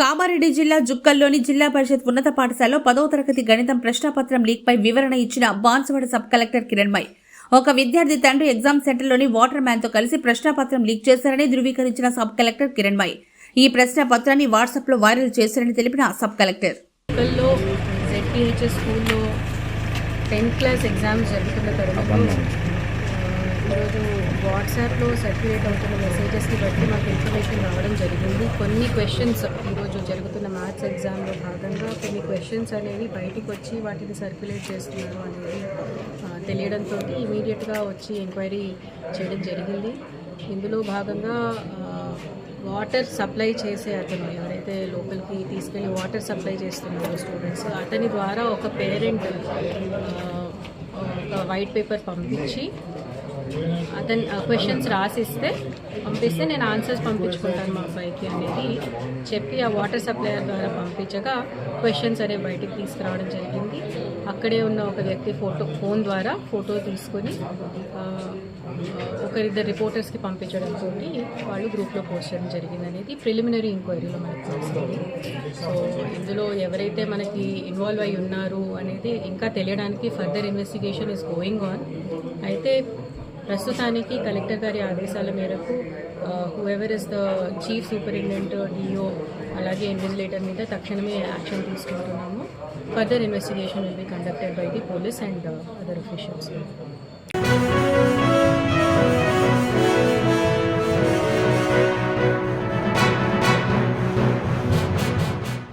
కామారెడ్డి జిల్లా జుక్కల్లోని జిల్లా పరిషత్ ఉన్నత పాఠశాలలో పదవ తరగతి గణితం ప్రశ్నాపత్రం లీక్పై వివరణ ఇచ్చిన బాన్సువాడ సబ్ కలెక్టర్ కిరణ్మయ్ ఒక విద్యార్థి తండ్రి ఎగ్జామ్ సెంటర్లోని వాటర్ మ్యాన్తో కలిసి ప్రశ్నాపత్రం లీక్ చేశారని ధృవీకరించిన సబ్ కలెక్టర్ కిరణ్మయ్ ఈ ప్రశ్నాపత్రాన్ని వాట్సాప్లో వైరల్ చేశారని తెలిపిన సబ్ కలెక్టర్. స్కూల్లో టెన్త్ క్లాస్ ఎగ్జామ్స్ జరుగుతున్న ఈరోజు వాట్సాప్లో సర్క్యులేట్ అవుతున్న మెసేజెస్ని బట్టి మాకు ఇన్ఫర్మేషన్ రావడం జరిగింది. కొన్ని క్వశ్చన్స్ ఈరోజు జరుగుతున్న మ్యాథ్స్ ఎగ్జామ్లో భాగంగా కొన్ని క్వశ్చన్స్ అనేవి బయటికి వచ్చి వాటిని సర్క్యులేట్ చేస్తున్నారు అనేది తెలియడంతో ఇమీడియట్గా వచ్చి ఎంక్వైరీ చేయడం జరిగింది. ఇందులో భాగంగా వాటర్ సప్లై చేసే అతను ఎవరైతే లోపలికి తీసుకెళ్ళి వాటర్ సప్లై చేస్తున్నారో స్టూడెంట్స్ అతని ద్వారా ఒక పేరెంట్ వైట్ పేపర్ పంపించి అతను క్వశ్చన్స్ రాసిస్తే పంపిస్తే నేను ఆన్సర్స్ పంపించుకుంటాను మా అబ్బాయికి అనేది చెప్పి ఆ వాటర్ సప్లయర్ ద్వారా పంపించగా క్వశ్చన్స్ అనేవి బయటికి తీసుకురావడం జరిగింది. అక్కడే ఉన్న ఒక వ్యక్తి ఫోటో ఫోన్ ద్వారా ఫోటో తీసుకొని ఒకరిద్దరు రిపోర్టర్స్కి పంపించడంతో వాళ్ళు గ్రూప్లో పోస్ట్ చేయడం జరిగింది అనేది ప్రిలిమినరీ ఎంక్వైరీలో మనకు తెలుస్తుంది. సో ఇందులో ఎవరైతే మనకి ఇన్వాల్వ్ అయి ఉన్నారు అనేది ఇంకా తెలియడానికి further investigation is going on అయితే ప్రస్తుతానికి కలెక్టర్ గారి ఆదేశాల మేరకు whoever is the chief superintendent DO అలాగే ఇన్విజిలేటర్ మీద తక్షణమే యాక్షన్ తీసుకుంటున్నాము. Further investigation will be conducted by the police and other officials